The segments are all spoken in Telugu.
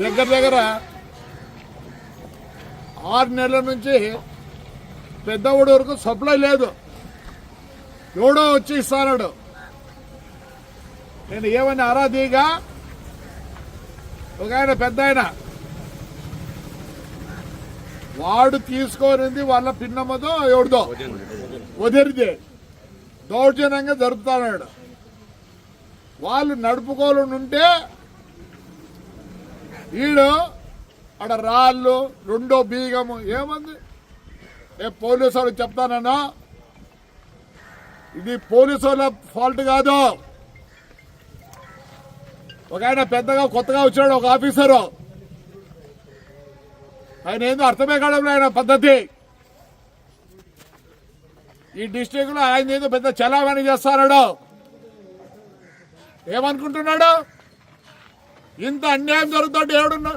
దగ్గర దగ్గర ఆరు నెలల నుంచి పెద్దవాడు వరకు సప్లై లేదు. ఎవడో వచ్చి ఇస్తాడు నేను ఏమని అరాధీగా ఒక ఆయన పెద్ద ఆయన. వాడు తీసుకోనింది వాళ్ళ పిన్నమ్మదో ఎవడిదో? వదిలితే దౌర్జన్యంగా జరుపుతాడు వాళ్ళు నడుపుకోవాలని ఉంటే వీడు ఆడ రాళ్ళు రెండో బీగము ఏమంది? ఏ పోలీసు వాళ్ళు చెప్తానన్నా ఇది పోలీసు వాళ్ళ ఫాల్ట్ కాదు. ఒక ఆయన పెద్దగా కొత్తగా వచ్చాడు ఒక ఆఫీసరు. ఆయన ఏందో అర్థమే కావడం ఆయన పద్ధతి. ఈ డిస్టిక్లో ఆయన ఏదో పెద్ద చలామణి చేస్తాడు ఏమనుకుంటున్నాడు? ఇంత అన్యాయం జరుగుతుంటే ఎవడున్నా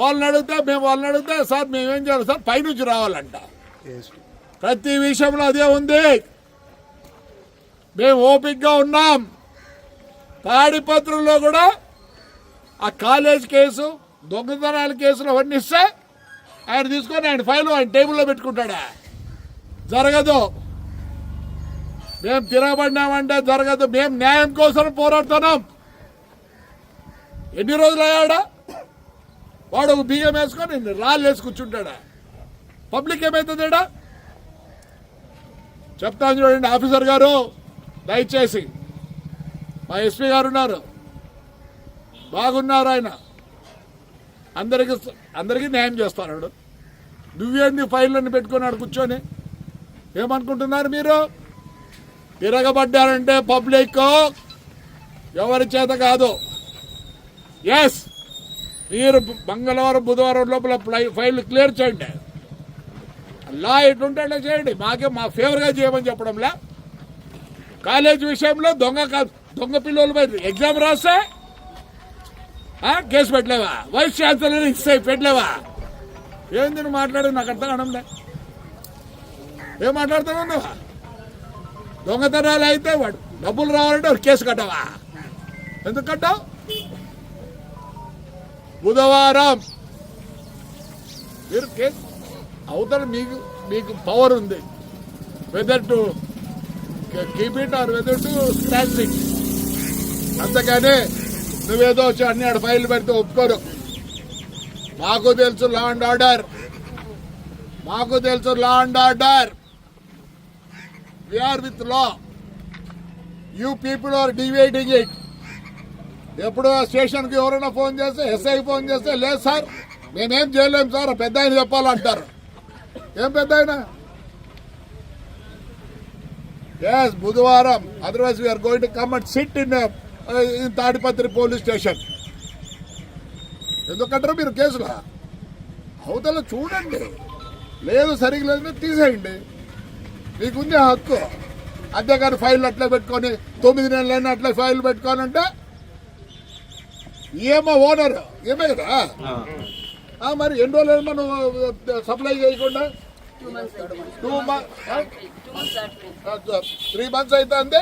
వాళ్ళని అడిగితే మేము వాళ్ళని అడిగితే సార్ మేమేం చేయాలి? సార్ పైనుంచి రావాలంట. ప్రతి విషయంలో అదే ఉంది. మేము ఓపిక్గా ఉన్నాం. తాడిపత్రంలో కూడా ఆ కాలేజ్ కేసు దొంగతనాల కేసులు అవన్నీ ఇస్తే ఆయన తీసుకొని ఆయన ఫైల్ ఆయన టేబుల్లో పెట్టుకుంటాడా? జరగదు. మేము తిరగబడినామంటే జరగదు. మేము న్యాయం కోసం పోరాడుతున్నాం. ఎన్ని రోజులు అయ్యాడా? వాడు ఒక బియ్యం వేసుకొని రాళ్ళు వేసి కూర్చుంటాడా? పబ్లిక్ ఏమవుతుందా చెప్తాను చూడండి ఆఫీసర్ గారు దయచేసి. మా ఎస్పీ గారు ఉన్నారు. బాగున్నారు ఆయన. అందరికి అందరికీ న్యాయం చేస్తాడు నువ్వేంది ఫైళ్ళని పెట్టుకున్నాడు కూర్చొని? ఏమనుకుంటున్నారు మీరు? తిరగబడ్డారంటే పబ్లిక్ ఎవరి చేత కాదు. ఎస్ మీరు మంగళవారం బుధవారం లోపల ఫైల్ క్లియర్ చేయండి. లా ఎటుంటే చేయండి. మాకే మా ఫేవర్గా చేయమని చెప్పడంలే. కాలేజ్ విషయంలో దొంగ కా- దొంగ పిల్లలపై ఎగ్జామ్ రాస్తే కేసు పెట్టలేవా? వైస్ ఛాన్సలర్ ఇస్తే పెట్టలేవా? ఏంది నువ్వు మాట్లాడేది నాకు అర్థం కావడంలే ఏం మాట్లాడుతున్నావు నువ్వు? దొంగతనాలు అయితే వాడు డబ్బులు రావాలంటే ఒక కేసు కట్టవా? ఎందుకు కట్టావు? బుధవారం. మీరు కేసు అవతల మీకు మీకు పవర్ ఉంది. Whether to keep it or whether to scratch it అంతగానే నువ్వేదో వచ్చి అన్ని ఆడ ఫైల్ పెడితే ఒప్పుకోరు. మాకు తెలుసు లా అండ్ ఆర్డర్ మాకు తెలుసు law and order we are with law you people are dividing it ఎప్పుడు స్టేషన్కి ఎవరైనా ఫోన్ చేస్తే ఎస్ఐ ఫోన్ చేస్తే లేదు సార్ మేమేం చేయలేము సార్ పెద్ద ఆయన చెప్పాలంటారు. ఏం పెద్ద ఆయన? ఎస్ బుధవారం. Otherwise we are going to come and sit in in Tadipatri police station ఎందుకంటారు మీరు కేసులా? అవతల చూడండి. లేదు సరిగ్గా లేదు తీసేయండి. మీకుంది హక్కు. అంతేకాని ఫైల్ అట్లా పెట్టుకొని తొమ్మిది నెలలైనా అట్లా ఫైల్ పెట్టుకోనంటే ఏమో ఓనర్ ఏమే కదా ఆ, మరి ఎన్ని రోజులు మనం సప్లై చేయకుండా? టూ త్రీ మంత్స్ అయితే అంతే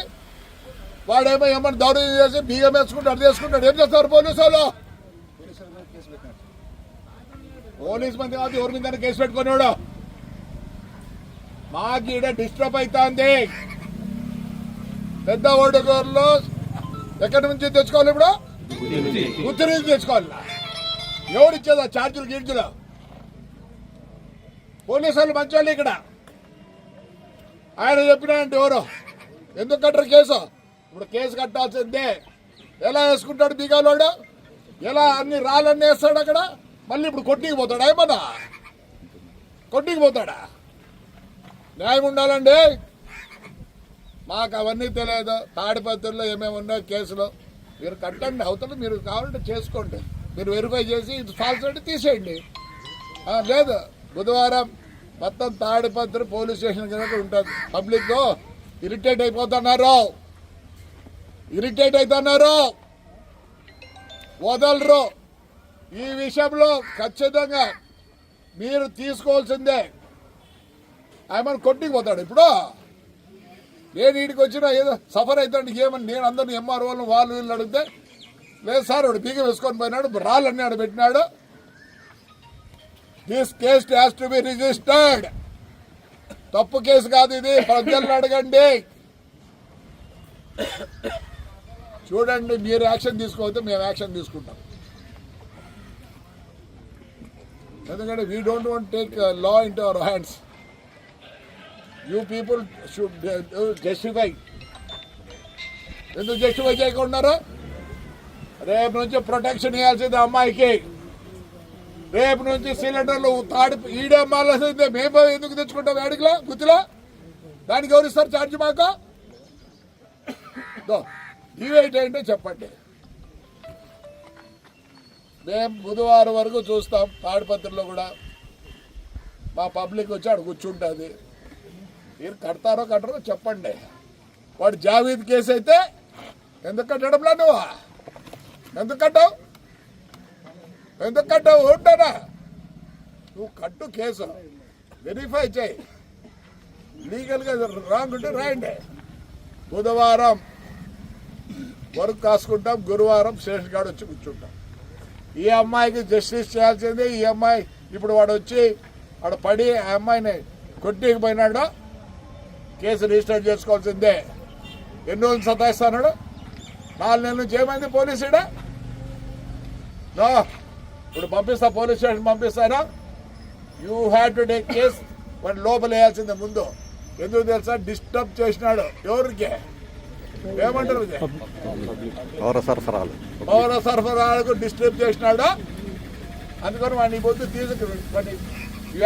వాడేమో ఏమన్నా దౌర్యం చేసి బియ్యం వేసుకుంటాడు చేసుకుంటాడు ఏం చేస్తారు పోలీసు వాళ్ళు? పోలీస్ మంది కాదు ఎవరి మీద కేసు పెట్టుకున్నాడు మాకు ఈడ డిస్టర్బ్ అవుతుంది పెద్ద ఓడుగోర్లు ఎక్కడి నుంచి తెచ్చుకోవాలి ఇప్పుడు? గుర్తు నుంచి తెచ్చుకోవాలి. ఎవరిచ్చేదా ఛార్జీలు గీర్జులు. పోలీసు వాళ్ళు మంచి వాళ్ళు ఇక్కడ. ఆయన చెప్పినాయంటే ఎవరు? ఎందుకు కట్టరు కేసు? ఇప్పుడు కేసు కట్టాల్సిందే. ఎలా వేసుకుంటాడు బీగాలోడు? ఎలా అన్ని రాళ్ళన్నీ వేస్తాడు అక్కడ? మళ్ళీ ఇప్పుడు కొట్టికి పోతాడా ఏమన్నా? కొట్టికి పోతాడా? న్యాయం ఉండాలండి. మాకు అవన్నీ తెలియదు. తాడిపత్రుల్లో ఏమేమి ఉన్నాయో కేసులు. మీరు కట్టండి అవతల మీరు కావాలంటే చేసుకోండి. మీరు వెరిఫై చేసి ఇది ఫాల్స్ అంటే తీసేయండి. లేదు. బుధవారం మొత్తం తాడిపత్రి పోలీస్ స్టేషన్ కనుక ఉంటుంది. పబ్లిక్ ఇరిటేట్ అయిపోతున్నారు. ఇరిటేట్ అవుతున్నారు వదలరు. ఈ విషయంలో ఖచ్చితంగా మీరు తీసుకోవాల్సిందే. ఆయన కొట్టుకుపోతాడు ఇప్పుడు. నేను వీడికి వచ్చినా ఏదో సఫర్ అవుతాడు ఏమని నేను అందరిని ఎంఆర్ఓలను వాళ్ళు వీళ్ళు అడిగితే లేదు సార్ వాడు బీగం వేసుకొని పోయినాడు రాళ్ళన్నీ ఆడ పెట్టినాడు. This case has to be registered తప్పు కేసు కాదు ఇది ప్రజలను అడగండి. చూడండి మీరు యాక్షన్ తీసుకోవద్దు మేము యాక్షన్ తీసుకుంటాం. ఎందుకంటే we don't want take law in to our hands you people should justify ఎందుకు జస్టిఫై చేయకుండా రేపు నుంచి ప్రొటెక్షన్ ఇవ్వాల్సింది అమ్మాయికి. రేపు నుంచి సిలిండర్లు తాడి ఈడే అమ్మాల్సిందే మేము ఎందుకు తెచ్చుకుంటాం? వేడికిలా గుత్తిలా? దానికి ఎవరిస్తారు ఛార్జ్ మాకు? డివైట్ ఏంటో చెప్పండి. మేము బుధవారం వరకు చూస్తాం తాడిపత్రిలో కూడా. మా పబ్లిక్ వచ్చి అక్కడ కూర్చుంటుంది. మీరు కడతారో కట్టరో చెప్పండి. వాడు జావీద్ కేసు అయితే ఎందుకు కట్టడంలా నువ్వు? ఎందుకు కట్టావు? ఎందుకు కట్టావు? ఉంటానా నువ్వు కట్టు కేసు. వెరిఫై చేయి. లీగల్గా రాంగ్ ఉంటే రాయండి. బుధవారం వర్క్ కాసుకుంటాం గురువారం శేష్ గారు వచ్చి కూర్చుంటాం. ఈ అమ్మాయికి జస్టిస్ చేయాల్సిందే ఈ అమ్మాయి ఇప్పుడు వాడు వచ్చి వాడు పడి ఆ అమ్మాయిని కొట్టేకపోయినాడు కేసు రిజిస్టర్ చేసుకోవాల్సిందే. ఎన్ని రోజులు సతాయిస్తాడు నాలుగు నెలల నుంచి ఏమైంది పోలీసుడా ఇప్పుడు పంపిస్తా పోలీస్ స్టేషన్ పంపిస్తారా you had to take case వాడు లోపల వేయాల్సిందే ముందు. ఎందుకు తెలుసా? డిస్టర్బ్ చేసినాడు ఎవరికి? ఏమంటారు? పౌర సరఫరాలు. పౌర సరఫరాలకు డిస్టర్బ్ చేసినాడు? అందుకని వాడిని పొద్దు తీసుకు వాడిని